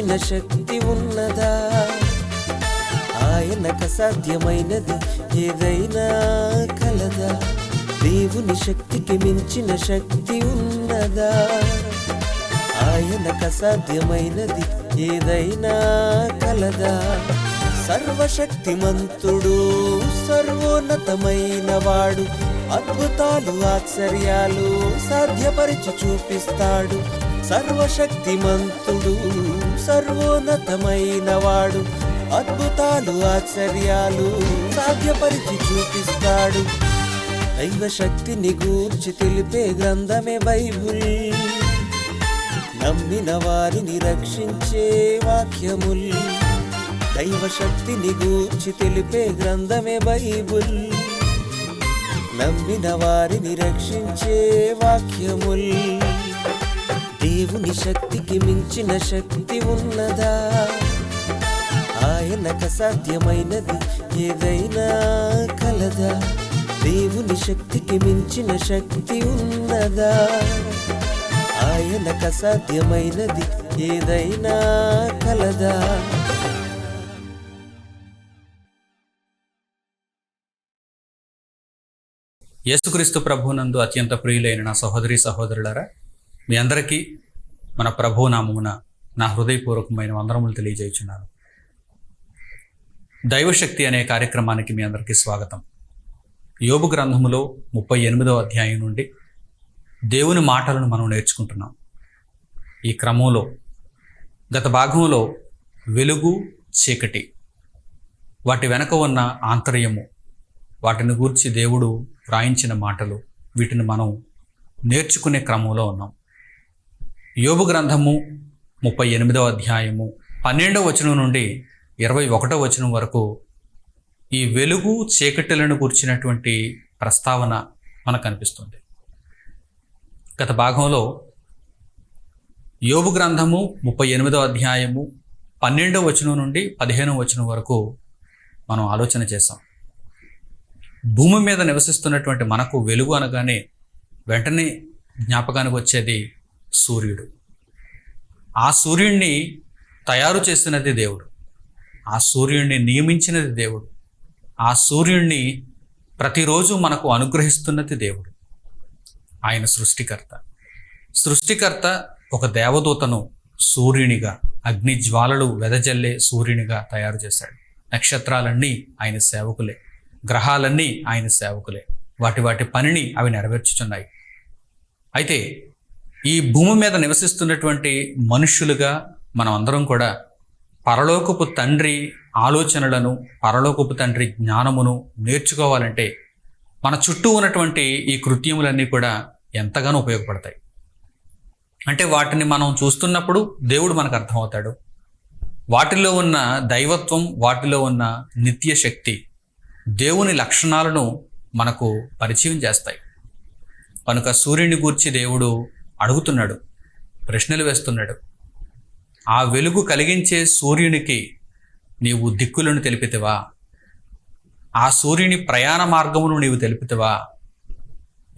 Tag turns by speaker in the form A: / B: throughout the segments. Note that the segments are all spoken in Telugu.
A: మించిన శక్తి ఉన్నదా? ఆయనకు అసాధ్యమైనది ఏదైనా కలదా? దేవుని శక్తికి మించిన శక్తి ఉన్నదా? ఆయనకు అసాధ్యమైనది ఏదైనా కలదా? సర్వశక్తిమంతుడు సర్వోన్నతమైన వాడు అద్భుతాలు ఆశ్చర్యాలు సాధ్యపరిచి చూపిస్తాడు. సర్వశక్తిమంతుడు సర్వోన్నతమైన వాడు అద్భుతాలు ఆశ్చర్యాలు సాధ్యపరిచి చూపిస్తాడు. దైవ శక్తిని గూర్చి తెలిపే గ్రంథమే బైబుల్. నమ్మిన వారిని రక్షించే వాక్యముల్. దైవ శక్తిని గూర్చి తెలిపే గ్రంథమే బైబుల్. నమ్మిన వారిని రక్షించే వాక్యముల్. దేవుని శక్తికి మించిన శక్తి ఉన్నదా? ఆయనకు సాధ్యమైనది ఏదైనా కలదా? దేవుని శక్తికి మించిన శక్తి ఉన్నదా? ఆయనకు సాధ్యమైనది ఏదైనా కలదా?
B: యేసుక్రీస్తు ప్రభునందు అత్యంత ప్రియులైన నా సహోదరి సహోదరులరా మీ అందరికీ మన ప్రభు నామమున నా హృదయపూర్వకమైన వందనములు తెలియజేయుచున్నాను. దైవశక్తి అనే కార్యక్రమానికి మీ అందరికీ స్వాగతం. యోబు గ్రంథములో ముప్పై ఎనిమిదవ అధ్యాయం నుండి దేవుని మాటలను మనం నేర్చుకుంటున్నాం. ఈ క్రమంలో గత భాగంలో వెలుగు చీకటి వాటి వెనక ఉన్న ఆంతర్యము వాటిని గూర్చి దేవుడు వ్రాయించిన మాటలు వీటిని మనం నేర్చుకునే క్రమంలో ఉన్నాం. యోబు గ్రంథము ముప్పై ఎనిమిదవ అధ్యాయము పన్నెండవ వచనం నుండి ఇరవై ఒకటో వచనం వరకు ఈ వెలుగు చీకటిలను కూర్చినటువంటి ప్రస్తావన మనకు కనిపిస్తుంది గత భాగంలో యోబు గ్రంథము ముప్పై ఎనిమిదవ అధ్యాయము పన్నెండవ వచనం నుండి పదిహేనవ వచనం వరకు మనం ఆలోచన చేసాం భూమి మీద నివసిస్తున్నటువంటి మనకు వెలుగు అనగానే వెంటనే జ్ఞాపకానికి వచ్చేది సూర్యుడు. ఆ సూర్యుడిని తయారు చేసినది దేవుడు. ఆ సూర్యుడిని నియమించినది దేవుడు. ఆ సూర్యుడిని ప్రతిరోజు మనకు అనుగ్రహిస్తున్నది దేవుడు. ఆయన సృష్టికర్త. సృష్టికర్త ఒక దేవదూతను సూర్యునిగా అగ్ని జ్వాలలు వెదజల్లే సూర్యునిగా తయారు చేశాడు. నక్షత్రాలన్నీ ఆయన సేవకులే. గ్రహాలన్నీ ఆయన సేవకులే. వాటి వాటి పనిని అవి నెరవేర్చుచున్నాయి. అయితే ఈ భూమి మీద నివసిస్తున్నటువంటి మనుష్యులుగా మనం అందరం కూడా పరలోకపు తండ్రి ఆలోచనలను పరలోకపు తండ్రి జ్ఞానమును నేర్చుకోవాలంటే మన చుట్టూ ఉన్నటువంటి ఈ కృత్యములన్నీ కూడా ఎంతగానో ఉపయోగపడతాయి. అంటే వాటిని మనం చూస్తున్నప్పుడు దేవుడు మనకు అర్థమవుతాడు. వాటిలో ఉన్న దైవత్వం వాటిలో ఉన్న నిత్య శక్తి దేవుని లక్షణాలను మనకు పరిచయం చేస్తాయి. కనుక సూర్యుని గూర్చి దేవుడు అడుగుతున్నాడు ప్రశ్నలు వేస్తున్నాడు. ఆ వెలుగు కలిగించే సూర్యునికి నీవు దిక్కులను తెలిపితివా? ఆ సూర్యుని ప్రయాణ మార్గమును నీవు తెలిపితివా?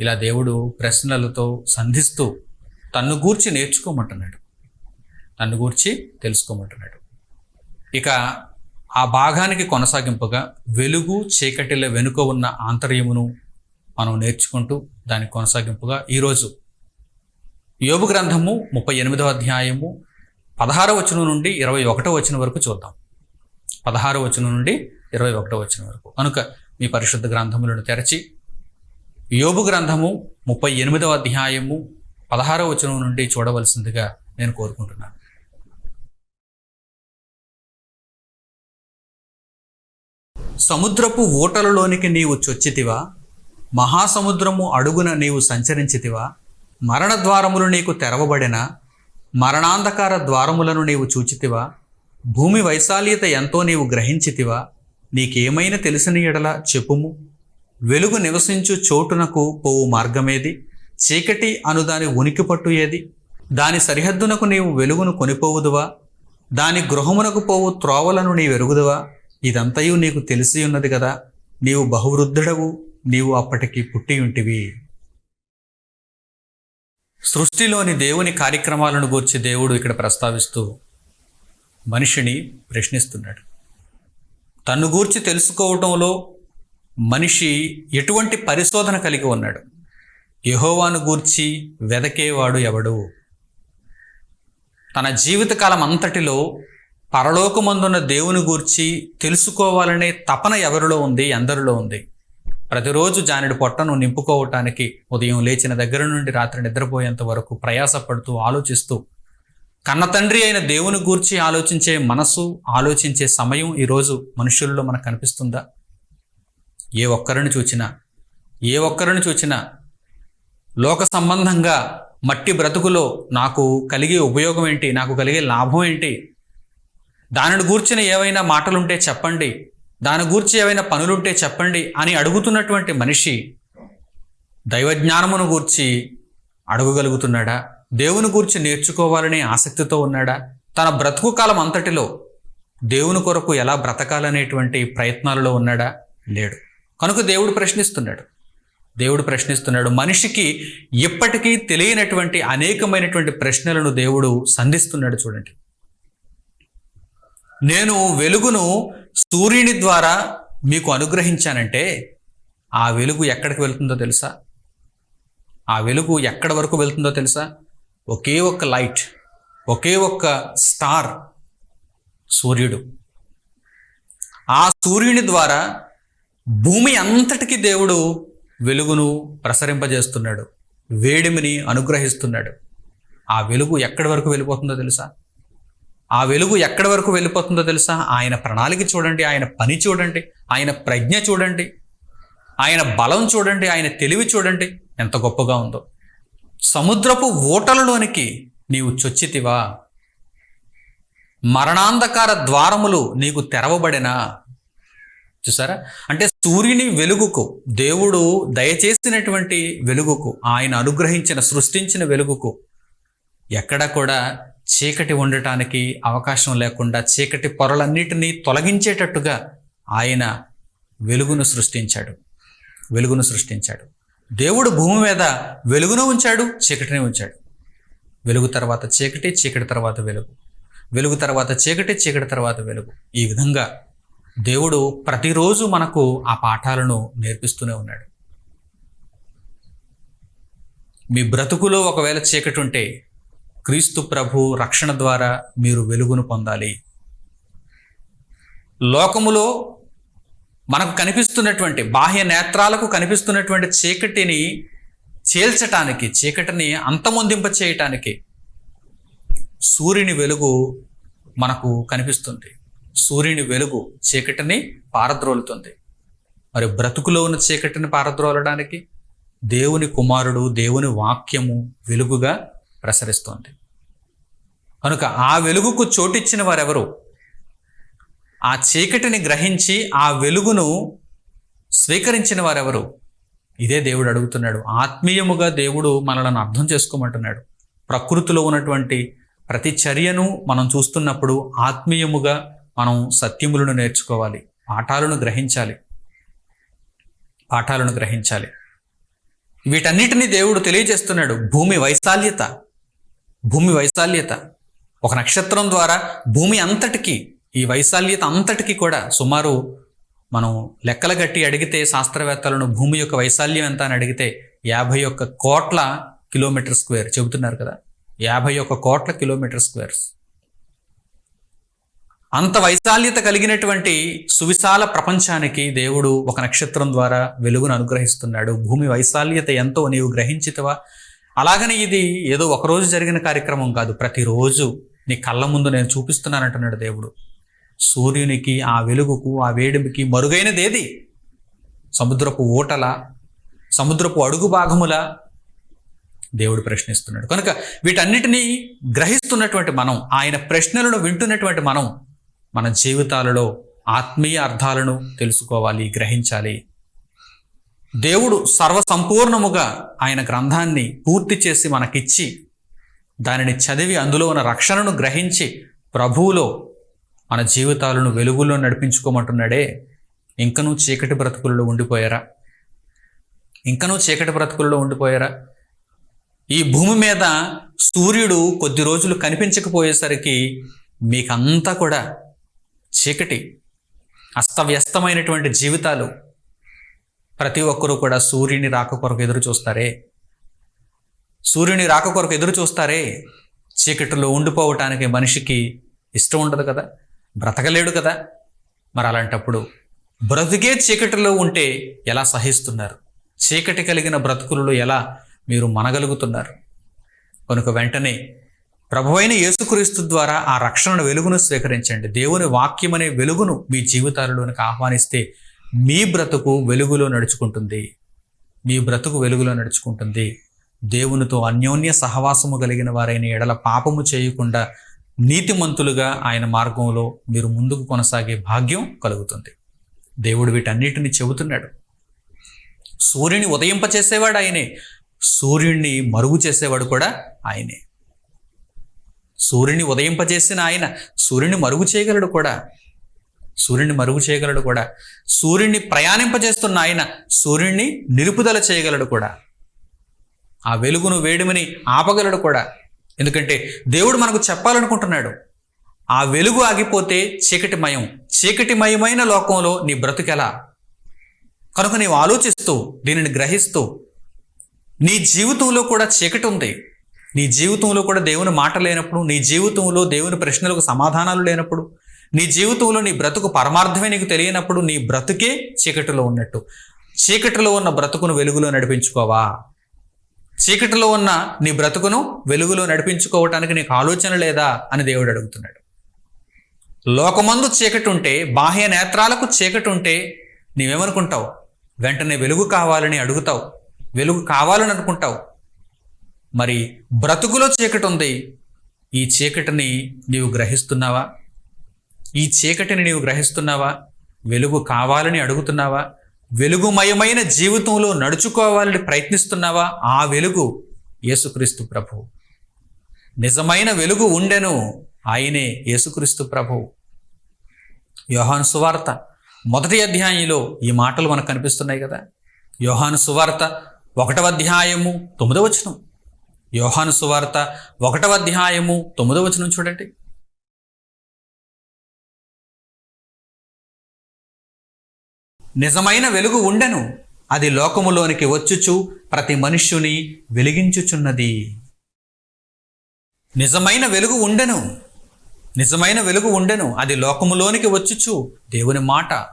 B: ఇలా దేవుడు ప్రశ్నలతో సంధిస్తూ తన్ను గూర్చి నేర్చుకోమంటున్నాడు. తన్ను గూర్చి తెలుసుకోమంటున్నాడు. ఇక ఆ భాగానికి కొనసాగింపుగా వెలుగు చీకటిల వెనుక ఉన్న ఆంతర్యమును మనం నేర్చుకుంటూ దాని కొనసాగింపుగా ఈరోజు యోగు గ్రంథము ముప్పై ఎనిమిదవ అధ్యాయము పదహారవ వచనం నుండి ఇరవై ఒకటో వచనం వరకు చూద్దాం. పదహారవ వచనం నుండి ఇరవై ఒకటో వచనం వరకు. కనుక మీ పరిశుద్ధ గ్రంథములను తెరచి యోగు గ్రంథము ముప్పై ఎనిమిదవ అధ్యాయము పదహారవ వచనం నుండి చూడవలసిందిగా నేను కోరుకుంటున్నాను. సముద్రపు ఓటలలోనికి నీవు చొచ్చితివా? మహాసముద్రము అడుగున నీవు సంచరించితివా? మరణ ద్వారములు నీకు తెరవబడిన మరణాంధకార ద్వారములను నీవు చూచితివా? భూమి వైశాల్యత ఎంతో నీవు గ్రహించితివా? నీకేమైనా తెలిసిన ఎడల చెప్పుము? వెలుగు నివసించు చోటునకు పోవు మార్గమేది? చీకటి అనుదాని ఉనికి పట్టు ఏది? దాని సరిహద్దునకు నీవు వెలుగును కొనిపోవుదువా? దాని గృహమునకు పోవు త్రోవలను నీ వెరుగుదువా ఇదంతయు నీకు తెలిసి ఉన్నది కదా నీవు బహువృద్ధుడవు నీవు అప్పటికి పుట్టి ఉంటివి సృష్టిలోని దేవుని కార్యక్రమాలను గూర్చి దేవుడు ఇక్కడ ప్రస్తావిస్తూ మనిషిని ప్రశ్నిస్తున్నాడు. తన్ను గూర్చి తెలుసుకోవటంలో మనిషి ఎటువంటి పరిశోధన కలిగి ఉన్నాడు? యహోవాను గూర్చి వెదకేవాడు ఎవడు? తన జీవితకాలం అంతటిలో పరలోకమందున్న దేవుని గూర్చి తెలుసుకోవాలనే తపన ఎవరిలో ఉంది? ఎందరిలో ఉంది. ప్రతిరోజు జానెడు పొట్టను నింపుకోవటానికి ఉదయం లేచిన దగ్గర నుండి రాత్రి నిద్రపోయేంత వరకు ప్రయాసపడుతూ ఆలోచిస్తూ కన్న తండ్రి అయిన దేవుని గూర్చి ఆలోచించే మనసు ఆలోచించే సమయం ఈరోజు మనుషుల్లో మనకు కనిపిస్తుందా? ఏ ఒక్కరిని చూచినా ఏ ఒక్కరిని చూచినా లోక సంబంధంగా మట్టి బ్రతుకులో నాకు కలిగే ఉపయోగం ఏంటి? నాకు కలిగే లాభం ఏంటి? దానిని గూర్చిన ఏవైనా మాటలుంటే చెప్పండి. దాని గూర్చి ఏవైనా పనులుంటే చెప్పండి అని అడుగుతున్నటువంటి మనిషి దైవజ్ఞానమును గూర్చి అడగగలుగుతున్నాడా? దేవుని గూర్చి నేర్చుకోవాలనే ఆసక్తితో ఉన్నాడా? తన బ్రతుకు కాలం అంతటిలో దేవుని కొరకు ఎలా బ్రతకాలనేటువంటి ప్రయత్నాలలో ఉన్నాడా? లేడు. కనుక దేవుడు ప్రశ్నిస్తున్నాడు. దేవుడు ప్రశ్నిస్తున్నాడు. మనిషికి ఇప్పటికీ తెలియనటువంటి అనేకమైనటువంటి ప్రశ్నలను దేవుడు సంధిస్తున్నాడు చూడండి. నేను వెలుగును సూర్యుని ద్వారా మీకు అనుగ్రహించానంటే ఆ వెలుగు ఎక్కడికి వెళ్తుందో తెలుసా? ఆ వెలుగు ఎక్కడి వరకు వెళ్తుందో తెలుసా? ఒకే ఒక్క లైట్ ఒకే ఒక్క స్టార్ సూర్యుడు. ఆ సూర్యుని ద్వారా భూమి అంతటికి దేవుడు వెలుగును ప్రసరింపజేస్తున్నాడు వేడిమిని అనుగ్రహిస్తున్నాడు. ఆ వెలుగు ఎక్కడి వరకు వెళ్ళిపోతుందో తెలుసా? ఆ వెలుగు ఎక్కడి వరకు వెళ్ళిపోతుందో తెలుసా? ఆయన ప్రణాళిక చూడండి ఆయన పని చూడండి ఆయన ప్రజ్ఞ చూడండి ఆయన బలం చూడండి ఆయన తెలివి చూడండి ఎంత గొప్పగా ఉందో. సముద్రపు ఓటలలోనికి నీవు చొచ్చితివా? మరణాంధకార ద్వారములు నీకు తెరవబడినా? చూసారా? అంటే సూర్యుని వెలుగుకు దేవుడు దయచేసినటువంటి వెలుగుకు ఆయన అనుగ్రహించిన సృష్టించిన వెలుగుకు ఎక్కడ కూడా చీకటి ఉండటానికి అవకాశం లేకుండా చీకటి పొరలన్నిటినీ తొలగించేటట్టుగా ఆయన వెలుగును సృష్టించాడు. వెలుగును సృష్టించాడు. దేవుడు భూమి మీద వెలుగును ఉంచాడు చీకటిని ఉంచాడు. వెలుగు తర్వాత చీకటి చీకటి తర్వాత వెలుగు. వెలుగు తర్వాత చీకటి చీకటి తర్వాత వెలుగు. ఈ విధంగా దేవుడు ప్రతిరోజు మనకు ఆ పాఠాలను నేర్పిస్తూనే ఉన్నాడు. మీ బ్రతుకులో ఒకవేళ చీకటి ఉంటే క్రీస్తు ప్రభు రక్షణ ద్వారా మీరు వెలుగును పొందాలి. లోకములో మనకు కనిపిస్తున్నటువంటి బాహ్య నేత్రాలకు కనిపిస్తున్నటువంటి చీకటిని చేల్చటానికి చీకటిని అంతమొందింప చేయటానికి సూర్యుని వెలుగు మనకు కనిపిస్తుంది. సూర్యుని వెలుగు చీకటిని పారద్రోలుతుంది. మరి బ్రతుకులో ఉన్న చీకటిని పారద్రోలడానికి దేవుని కుమారుడు దేవుని వాక్యము వెలుగుగా ప్రసరిస్తోంది. కనుక ఆ వెలుగుకు చోటిచ్చిన వారెవరు? ఆ చీకటిని గ్రహించి ఆ వెలుగును స్వీకరించిన వారెవరు? ఇదే దేవుడు అడుగుతున్నాడు. ఆత్మీయముగా దేవుడు మనలను అర్థం చేసుకోమంటున్నాడు. ప్రకృతిలో ఉన్నటువంటి ప్రతి చర్యను మనం చూస్తున్నప్పుడు ఆత్మీయముగా మనం సత్యములను నేర్చుకోవాలి. పాఠాలను గ్రహించాలి. పాఠాలను గ్రహించాలి. వీటన్నిటినీ దేవుడు తెలియజేస్తున్నాడు. భూమి వైశాల్యత. భూమి వైశాల్యత. ఒక నక్షత్రం ద్వారా భూమి అంతటికి ఈ వైశాల్యత అంతటికి కూడా సుమారు మనం లెక్కలు గట్టి అడిగితే శాస్త్రవేత్తలను భూమి యొక్క వైశాల్యం ఎంత అని అడిగితే యాభై ఒక్క కోట్ల కిలోమీటర్ స్క్వేర్ చెబుతున్నారు కదా. యాభై ఒక్క కోట్ల కిలోమీటర్ స్క్వేర్స్. అంత వైశాల్యత కలిగినటువంటి సువిశాల ప్రపంచానికి దేవుడు ఒక నక్షత్రం ద్వారా వెలుగును అనుగ్రహిస్తున్నాడు. భూమి వైశాల్యత ఎంతో నీవు గ్రహించితవా? అలాగని ఇది ఏదో ఒకరోజు జరిగిన కార్యక్రమం కాదు. ప్రతిరోజు నీ కళ్ళ ముందు నేను చూపిస్తున్నానంటున్నాడు దేవుడు. సూర్యునికి ఆ వెలుగుకు ఆ వేడిమికి మరుగైనదేది సముద్రపు ఓటల సముద్రపు అడుగు భాగముల దేవుడు ప్రశ్నిస్తున్నాడు. కనుక వీటన్నిటినీ గ్రహిస్తున్నటువంటి మనం ఆయన ప్రశ్నలను వింటున్నటువంటి మనం మన జీవితాలలో ఆత్మీయ అర్థాలను తెలుసుకోవాలి గ్రహించాలి. దేవుడు సర్వసంపూర్ణముగా ఆయన గ్రంథాన్ని పూర్తి చేసి మనకిచ్చి దానిని చదివి అందులో ఉన్న రక్షణను గ్రహించి ప్రభువులో మన జీవితాలను వెలుగులో నడిపించుకోమంటున్నాడే. ఇంకనూ చీకటి బ్రతుకుల్లో ఉండిపోయారా? ఇంకనూ చీకటి బ్రతుకుల్లో ఉండిపోయారా? ఈ భూమి మీద సూర్యుడు కొద్ది రోజులు కనిపించకపోయేసరికి మీకంతా కూడా చీకటి అస్తవ్యస్తమైనటువంటి జీవితాలు ప్రతి ఒక్కరూ కూడా సూర్యుని రాక కొరకు ఎదురు చూస్తారే? సూర్యుని రాక కొరకు ఎదురు చూస్తారే? చీకటిలో ఉండిపోవటానికి మనిషికి ఇష్టం ఉండదు కదా? బ్రతకలేడు కదా? మరి అలాంటప్పుడు బ్రతికే చీకటిలో ఉంటే ఎలా సహిస్తున్నారు? చీకటి కలిగిన బ్రతుకులలో ఎలా మీరు మనగలుగుతున్నారు? కనుక వెంటనే ప్రభువైన యేసుక్రీస్తు ద్వారా ఆ రక్షణ వెలుగును స్వీకరించండి. దేవుని వాక్యం అనే వెలుగును మీ జీవితాలలోనికి ఆహ్వానిస్తే మీ బ్రతుకు వెలుగులో నడుచుకుంటుంది. మీ బ్రతుకు వెలుగులో నడుచుకుంటుంది. దేవునితో అన్యోన్య సహవాసము కలిగిన వారైన ఎడల పాపము చేయకుండా నీతిమంతులుగా ఆయన మార్గంలో మీరు ముందుకు కొనసాగే భాగ్యం కలుగుతుంది. దేవుడు వీటన్నిటిని చెబుతున్నాడు. సూర్యుని ఉదయింపచేసేవాడు ఆయనే. సూర్యుడిని మరుగు చేసేవాడు కూడా ఆయనే. సూర్యుని ఉదయింపజేసిన ఆయన సూర్యుని మరుగు చేయగలడు కూడా. సూర్యుని మరుగు చేయగలడు కూడా. సూర్యుడిని ప్రయాణింపజేస్తున్న ఆయన సూర్యుడిని నిలుపుదల చేయగలడు కూడా. ఆ వెలుగును వేడిమని ఆపగలడు కూడా. ఎందుకంటే దేవుడు మనకు చెప్పాలనుకుంటున్నాడు ఆ వెలుగు ఆగిపోతే చీకటిమయం చీకటిమయమైన లోకంలో నీ బ్రతుకెలా? కనుక నీవు ఆలోచిస్తూ దీనిని గ్రహిస్తూ నీ జీవితంలో కూడా చీకటి ఉంది. నీ జీవితంలో కూడా దేవుని మాట లేనప్పుడు నీ జీవితంలో దేవుని ప్రశ్నలకు సమాధానాలు లేనప్పుడు నీ జీవితంలో నీ బ్రతుకు పరమార్థమే నీకు తెలియనప్పుడు నీ బ్రతుకే చీకటిలో ఉన్నట్టు. చీకటిలో ఉన్న బ్రతుకును వెలుగులో నడిపించుకోవా? చీకటిలో ఉన్న నీ బ్రతుకును వెలుగులో నడిపించుకోవటానికి నీకు ఆలోచన లేదా అని దేవుడు అడుగుతున్నాడు. లోకమందు చీకటి ఉంటే బాహ్య నేత్రాలకు చీకటి ఉంటే నీవేమనుకుంటావు? వెంటనే వెలుగు కావాలని అడుగుతావు. వెలుగు కావాలని అనుకుంటావు. మరి బ్రతుకులో చీకటి ఉంది. ఈ చీకటిని నీవు గ్రహిస్తున్నావా? ఈ చీకటిని నీవు గ్రహిస్తున్నావా? వెలుగు కావాలని అడుగుతున్నావా? వెలుగుమయమైన జీవితంలో నడుచుకోవాలని ప్రయత్నిస్తున్నావా? ఆ వెలుగు యేసుక్రీస్తు ప్రభు. నిజమైన వెలుగు ఉండెను ఆయనే యేసుక్రీస్తు ప్రభు. యోహాను సువార్త మొదటి అధ్యాయంలో ఈ మాటలు మనకు కనిపిస్తున్నాయి కదా. యోహాను సువార్త ఒకటవ అధ్యాయము తొమ్మిదవ వచనం. యోహాను సువార్త ఒకటవ అధ్యాయము తొమ్మిదవ వచనం చూడండి. నిజమైన వెలుగు ఉండెను. అది లోకములోనికి వచ్చుచు ప్రతి మనుష్యుని వెలిగించుచున్నది. నిజమైన వెలుగు ఉండెను. నిజమైన వెలుగు ఉండెను. అది లోకములోనికి వచ్చుచు దేవుని మాట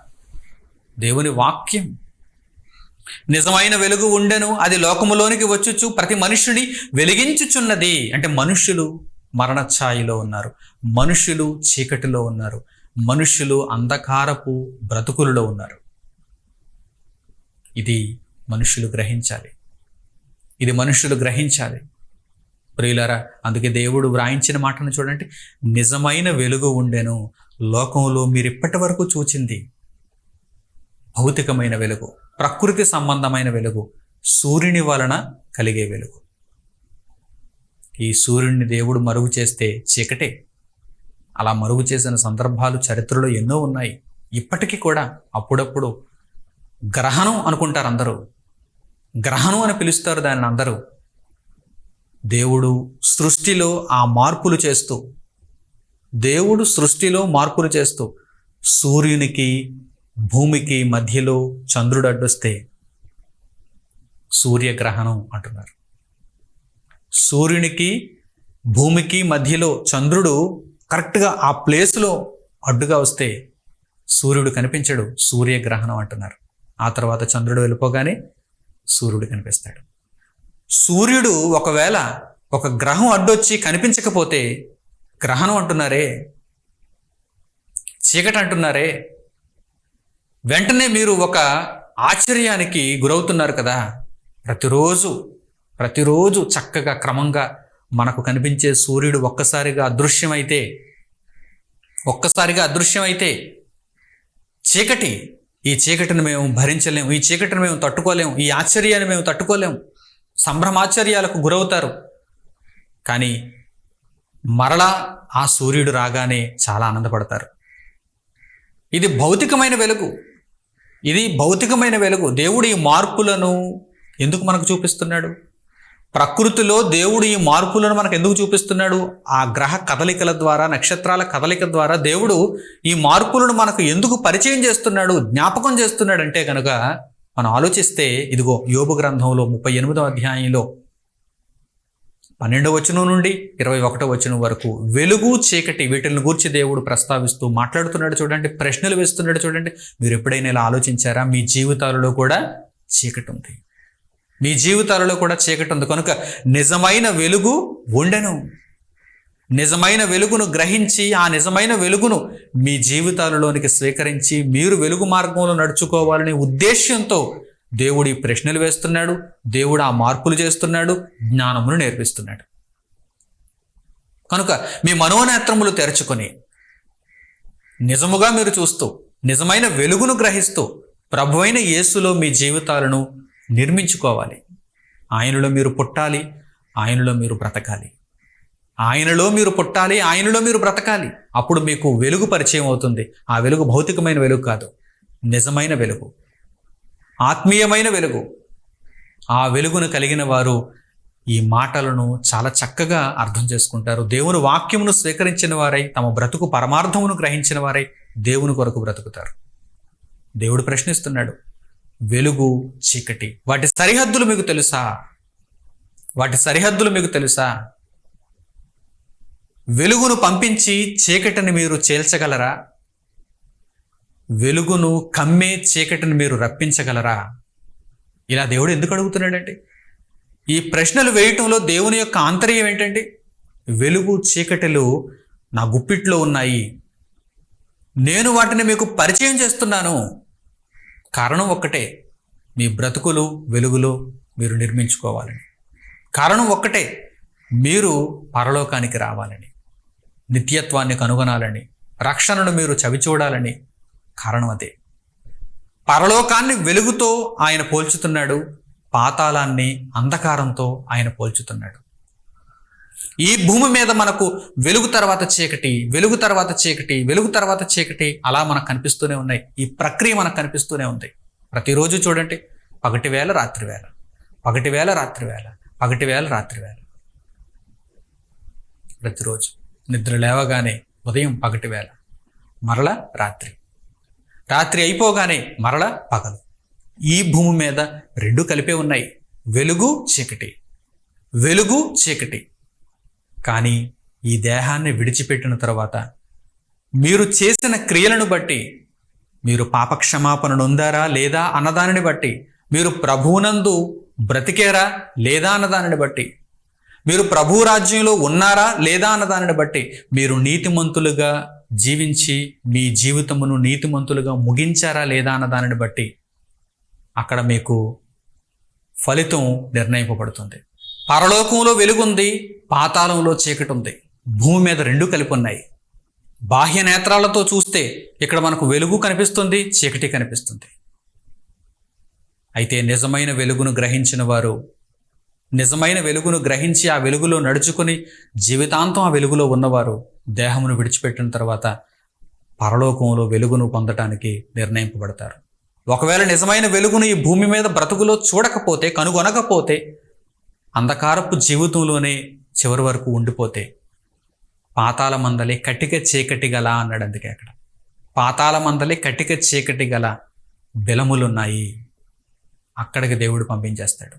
B: దేవుని వాక్యం. నిజమైన వెలుగు ఉండెను. అది లోకములోనికి వచ్చుచు ప్రతి మనుష్యుని వెలిగించుచున్నది. అంటే మనుష్యులు మరణఛాయిలో ఉన్నారు. మనుషులు చీకటిలో ఉన్నారు. మనుషులు అంధకారపు బ్రతుకులలో ఉన్నారు. ఇది మనుషులు గ్రహించాలి. ఇది మనుష్యులు గ్రహించాలి. ప్రియులారా అందుకే దేవుడు వ్రాయించిన మాటను చూడండి. నిజమైన వెలుగు ఉండెను. లోకంలో మీరు ఇప్పటి వరకు చూచింది భౌతికమైన వెలుగు ప్రకృతి సంబంధమైన వెలుగు సూర్యుని వలన కలిగే వెలుగు. ఈ సూర్యుడిని దేవుడు మరుగు చేస్తే చీకటే. అలా మరుగు చేసిన సందర్భాలు చరిత్రలో ఎన్నో ఉన్నాయి. ఇప్పటికీ కూడా అప్పుడప్పుడు గ్రహణం అనుకుంటారు అందరూ. గ్రహణం అని పిలుస్తారు దాన్ని అందరూ. దేవుడు సృష్టిలో ఆ మార్పులు చేస్తూ దేవుడు సృష్టిలో మార్పులు చేస్తూ సూర్యునికి భూమికి మధ్యలో చంద్రుడు అడ్డొస్తే సూర్యగ్రహణం అంటున్నారు. సూర్యునికి భూమికి మధ్యలో చంద్రుడు కరెక్ట్గా ఆ ప్లేస్లో అడ్డుగా వస్తే సూర్యుడు కనిపించడు సూర్యగ్రహణం అంటున్నారు. ఆ తర్వాత చంద్రుడు వెళ్ళిపోగానే సూర్యుడు కనిపిస్తాడు. సూర్యుడు ఒకవేళ ఒక గ్రహం అడ్డొచ్చి కనిపించకపోతే గ్రహణం అంటున్నారే? చీకటి అంటున్నారే? వెంటనే మీరు ఒక ఆశ్చర్యానికి గురవుతున్నారు కదా? ప్రతిరోజు ప్రతిరోజు చక్కగా క్రమంగా మనకు కనిపించే సూర్యుడు ఒక్కసారిగా అదృశ్యమైతే ఒక్కసారిగా అదృశ్యమైతే చీకటి ఈ చీకటిని మేము భరించలేము ఈ చీకటిని మేము తట్టుకోలేము ఈ ఆశ్చర్యాన్ని మేము తట్టుకోలేము. సంభ్రమాశ్చర్యాలకు గురవుతారు. కానీ మరలా ఆ సూర్యుడు రాగానే చాలా ఆనందపడతారు. ఇది భౌతికమైన వెలుగు. ఇది భౌతికమైన వెలుగు. దేవుడు ఈ మార్పులను ఎందుకు మనకు చూపిస్తున్నాడు? ప్రకృతిలో దేవుడు ఈ మార్పులను మనకు ఎందుకు చూపిస్తున్నాడు? ఆ గ్రహ కదలికల ద్వారా నక్షత్రాల కదలిక ద్వారా దేవుడు ఈ మార్పులను మనకు ఎందుకు పరిచయం చేస్తున్నాడు జ్ఞాపకం చేస్తున్నాడు అంటే కనుక మనం ఆలోచిస్తే ఇదిగో యోబు గ్రంథంలో ముప్పై ఎనిమిదో అధ్యాయంలో పన్నెండవ వచనం నుండి ఇరవై ఒకటో వచనం వరకు వెలుగు చీకటి వీటిని గూర్చి దేవుడు ప్రస్తావిస్తూ మాట్లాడుతున్నాడు చూడండి ప్రశ్నలు వేస్తున్నాడు చూడండి. మీరు ఎప్పుడైనా ఇలా ఆలోచించారా? మీ జీవితాలలో కూడా చీకటి ఉంది. మీ జీవితాలలో కూడా చీకటి ఉంది. కనుక నిజమైన వెలుగు ఉండెను. నిజమైన వెలుగును గ్రహించి ఆ నిజమైన వెలుగును మీ జీవితాలలోనికి స్వీకరించి మీరు వెలుగు మార్గంలో నడుచుకోవాలనే ఉద్దేశ్యంతో దేవుడు ఈ ప్రశ్నలు వేస్తున్నాడు. దేవుడు ఆ మార్పులు చేస్తున్నాడు. జ్ఞానమును నేర్పిస్తున్నాడు. కనుక మీ మనోనేత్రములు తెరుచుకొని నిజముగా మీరు చూస్తూ నిజమైన వెలుగును గ్రహిస్తూ ప్రభువైన యేసులో మీ జీవితాలను నిర్మించుకోవాలి. ఆయనలో మీరు పుట్టాలి ఆయనలో మీరు బ్రతకాలి. ఆయనలో మీరు పుట్టాలి ఆయనలో మీరు బ్రతకాలి. అప్పుడు మీకు వెలుగు పరిచయం అవుతుంది. ఆ వెలుగు భౌతికమైన వెలుగు కాదు నిజమైన వెలుగు. ఆత్మీయమైన వెలుగు. ఆ వెలుగును కలిగిన వారు ఈ మాటలను చాలా చక్కగా అర్థం చేసుకుంటారు. దేవుని వాక్యమును స్వీకరించిన వారై తమ బ్రతుకు పరమార్థమును గ్రహించిన వారై దేవుని కొరకు బ్రతుకుతారు. దేవుడు ప్రశ్నిస్తున్నాడు వెలుగు చీకటి. వాటి సరిహద్దులు మీకు తెలుసా? వాటి సరిహద్దులు మీకు తెలుసా? వెలుగును పంపించి చీకటిని మీరు చేల్చగలరా? వెలుగును కమ్మే చీకటిని మీరు రప్పించగలరా? ఇలా దేవుడు ఎందుకు అడుగుతున్నాడండి? ఈ ప్రశ్నలు వేయటంలో దేవుని యొక్క ఆంతర్యం ఏంటండి? వెలుగు చీకటిలు నా గుప్పిట్లో ఉన్నాయి. నేను వాటిని మీకు పరిచయం చేస్తున్నాను. కారణం ఒక్కటే మీ బ్రతుకులు వెలుగులో మీరు నిర్మించుకోవాలని. కారణం ఒక్కటే మీరు పరలోకానికి రావాలని నిత్యత్వాన్ని కనుగొనాలని రక్షణను మీరు చవిచూడాలని కారణం అదే. పరలోకాన్ని వెలుగుతో ఆయన పోల్చుతున్నాడు పాతాళాన్ని అంధకారంతో ఆయన పోల్చుతున్నాడు. ఈ భూమి మీద మనకు వెలుగు తర్వాత చీకటి వెలుగు తర్వాత చీకటి వెలుగు తర్వాత చీకటి అలా మనకు కనిపిస్తూనే ఉన్నాయి. ఈ ప్రక్రియ మనకు కనిపిస్తూనే ఉంది. ప్రతిరోజు చూడండి. పగటి వేళ రాత్రి వేళ. పగటి వేళ రాత్రి వేళ. పగటి వేళ రాత్రి వేళ. ప్రతిరోజు నిద్ర లేవగానే ఉదయం పగటి వేళ. మరల రాత్రి. రాత్రి అయిపోగానే మరల పగలు. ఈ భూమి మీద రెండు కలిపే ఉన్నాయి. వెలుగు చీకటి. వెలుగు చీకటి. కానీ ఈ దేహాన్ని విడిచిపెట్టిన తర్వాత మీరు చేసిన క్రియలను బట్టి మీరు పాపక్షమాపణ నొందారా లేదా అన్నదానిని బట్టి మీరు ప్రభువునందు బ్రతికేరా లేదా అన్నదానిని బట్టి మీరు ప్రభు రాజ్యంలో ఉన్నారా లేదా అన్నదానిని బట్టి మీరు నీతిమంతులుగా జీవించి మీ జీవితమును నీతిమంతులుగా ముగించారా లేదా అన్నదానిని బట్టి అక్కడ మీకు ఫలితం నిర్ణయింపబడుతుంది. పరలోకంలో వెలుగుంది పాతాళంలో చీకటి ఉంది భూమి మీద రెండు కలిపి ఉన్నాయి బాహ్య నేత్రాలతో చూస్తే ఇక్కడ మనకు వెలుగు కనిపిస్తుంది చీకటి కనిపిస్తుంది. అయితే నిజమైన వెలుగును గ్రహించిన వారు నిజమైన వెలుగును గ్రహించి ఆ వెలుగులో నడుచుకుని జీవితాంతం ఆ వెలుగులో ఉన్నవారు దేహమును విడిచిపెట్టిన తర్వాత పరలోకంలో వెలుగును పొందటానికి నిర్ణయింపబడతారు. ఒకవేళ నిజమైన వెలుగును ఈ భూమి మీద బ్రతుకులో చూడకపోతే కనుగొనకపోతే అంధకారపు జీవితంలోనే చివరి వరకు ఉండిపోతే పాతాల మందలే కటిక చీకటి గల అన్నాడు అందుకే అక్కడ. పాతాల మందలే కటిక చీకటి గల బిలములున్నాయి. అక్కడికి దేవుడు పంపించేస్తాడు.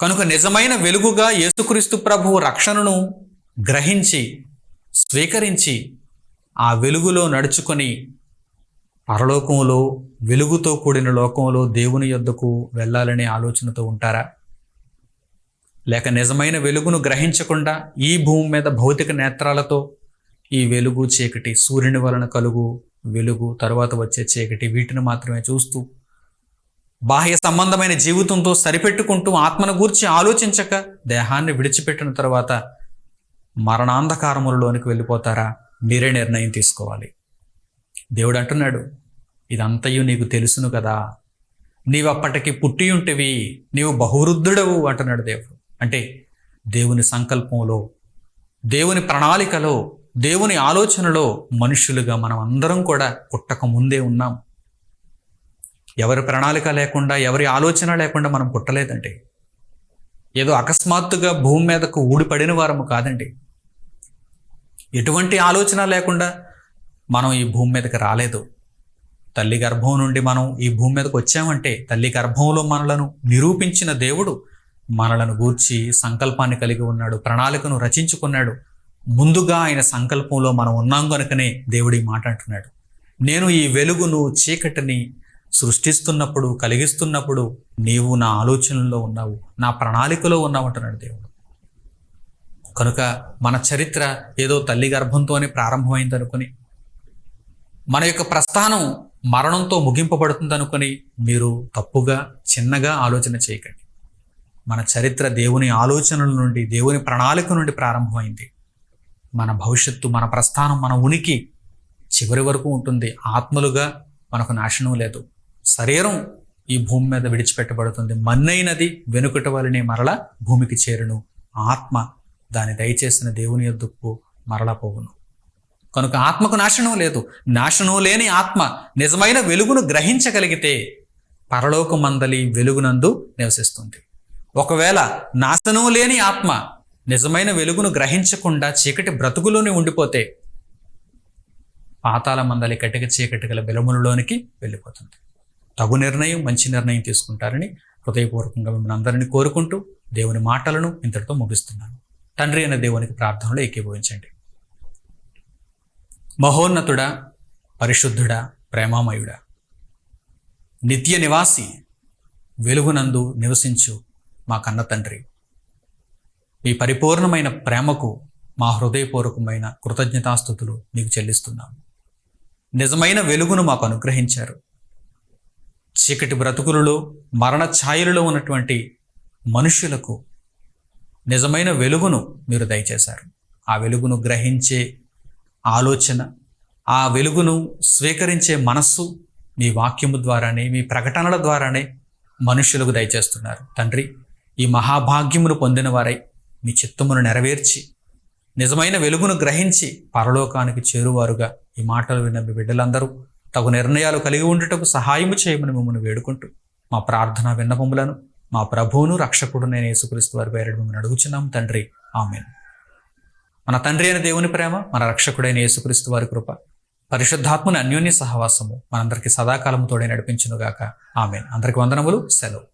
B: కనుక నిజమైన వెలుగుగా యేసుక్రీస్తు ప్రభువు రక్షణను గ్రహించి స్వీకరించి ఆ వెలుగులో నడుచుకొని పరలోకంలో వెలుగుతో కూడిన లోకంలో దేవుని యొద్దకు వెళ్ళాలనే ఆలోచనతో ఉంటారా? లేక నిజమైన వెలుగును గ్రహించకుండా ఈ భూమి మీద భౌతిక నేత్రాలతో ఈ వెలుగు చీకటి సూర్యుని వలన కలుగు వెలుగు తరువాత వచ్చే చీకటి వీటిని మాత్రమే చూస్తూ బాహ్య సంబంధమైన జీవితంతో సరిపెట్టుకుంటూ ఆత్మను గూర్చి ఆలోచించక దేహాన్ని విడిచిపెట్టిన తర్వాత మరణాంధకారములలోనికి వెళ్ళిపోతారా? మీరే నిర్ణయం తీసుకోవాలి. దేవుడు అంటున్నాడు ఇదంతయు నీకు తెలుసును కదా. నీవు అప్పటికి పుట్టి ఉంటివి నీవు బహువృద్ధుడవు అంటున్నాడు దేవుడు. అంటే దేవుని సంకల్పంలో దేవుని ప్రణాళికలో దేవుని ఆలోచనలో మనుషులుగా మనం అందరం కూడా పుట్టక ముందే ఉన్నాం. ఎవరి ప్రణాళిక లేకుండా ఎవరి ఆలోచన లేకుండా మనం పుట్టలేదండి. ఏదో అకస్మాత్తుగా భూమి మీదకు ఊడిపడిన వారము కాదండి. ఎటువంటి ఆలోచన లేకుండా మనం ఈ భూమి మీదకి రాలేదు. తల్లి గర్భం నుండి మనం ఈ భూమి మీదకి వచ్చామంటే తల్లి గర్భంలో మనలను నిరూపించిన దేవుడు మనలను గూర్చి సంకల్పాన్ని కలిగి ఉన్నాడు ప్రణాళికను రచించుకున్నాడు. ముందుగా ఆయన సంకల్పంలో మనం ఉన్నాం కనుకనే దేవుడి మాట అంటున్నాడు. నేను ఈ వెలుగును చీకటిని సృష్టిస్తున్నప్పుడు కలిగిస్తున్నప్పుడు నీవు నా ఆలోచనలో ఉన్నావు నా ప్రణాళికలో ఉన్నావు అంటున్నాడు దేవుడు. కనుక మన చరిత్ర ఏదో తల్లి గర్భంతోనే ప్రారంభమైంది అనుకుని మన యొక్క ప్రస్థానం మరణంతో ముగింపబడుతుంది అనుకుని మీరు తప్పుగా చిన్నగా ఆలోచన చేయకండి. మన చరిత్ర దేవుని ఆలోచనల నుండి దేవుని ప్రణాళిక నుండి ప్రారంభమైంది. మన భవిష్యత్తు మన ప్రస్థానం మన ఉనికి చివరి వరకు ఉంటుంది. ఆత్మలుగా మనకు నాశనం లేదు. శరీరం ఈ భూమి మీద విడిచిపెట్టబడుతుంది. మన్నైనది వెనుకట వలనే మరల భూమికి చేరును. ఆత్మ దాని దయచేసిన దేవుని యొద్దకు మరలా పోవును. కనుక ఆత్మకు నాశనం లేదు. నాశనం లేని ఆత్మ నిజమైన వెలుగును గ్రహించగలిగితే పరలోక మందలి వెలుగునందు నివసిస్తుంది. ఒకవేళ నాశనం లేని ఆత్మ నిజమైన వెలుగును గ్రహించకుండా చీకటి బ్రతుకులోనే ఉండిపోతే పాతాల మందలి కటిక చీకటి గల బెలములలోనికి వెళ్ళిపోతుంది. తగు నిర్ణయం మంచి నిర్ణయం తీసుకుంటారని హృదయపూర్వకంగా మిమ్మల్ని అందరినీ కోరుకుంటూ దేవుని మాటలను ఇంతటితో ముగిస్తున్నాను. తండ్రి అనే దేవునికి ప్రార్థనలో ఏకీభవించండి. మహోన్నతుడా పరిశుద్ధుడా ప్రేమామయుడా నిత్య నివాసి వెలుగునందు నివసించు మా కన్న తండ్రి. మీ పరిపూర్ణమైన ప్రేమకు మా హృదయపూర్వకమైన కృతజ్ఞతాస్థుతులు మీకు చెల్లిస్తున్నాము నిజమైన వెలుగును మాకు అనుగ్రహించారు. చీకటి బ్రతుకులలో మరణ ఛాయలలో ఉన్నటువంటి మనుషులకు నిజమైన వెలుగును మీరు దయచేశారు. ఆ వెలుగును గ్రహించే ఆలోచన ఆ వెలుగును స్వీకరించే మనస్సు మీ వాక్యము ద్వారానే మీ ప్రకటనల ద్వారానే మనుషులకు దయచేస్తున్నారు. తండ్రి ఈ మహాభాగ్యమును పొందిన వారై మీ చిత్తమును నెరవేర్చి నిజమైన వెలుగును గ్రహించి పరలోకానికి చేరువారుగా ఈ మాటలు విన్న మీ బిడ్డలందరూ. తగు నిర్ణయాలు కలిగి ఉండుటకు సహాయము చేయమని మిమ్మల్ని వేడుకుంటూ మా ప్రార్థన విన్నపములను మా ప్రభువును రక్షకుడు నేను యేసుక్రీస్తు వారి పేరు మిమ్మల్ని అడుగుచున్నాం తండ్రి. ఆమెన్. మన తండ్రి అయిన దేవుని ప్రేమ మన రక్షకుడైన యేసుక్రీస్తు వారి కృప పరిశుద్ధాత్మని అన్యోన్య సహవాసము మనందరికీ సదాకాలము తోడే నడిపించునుగాక. ఆమెన్. అందరికి వందనములు సెలవు.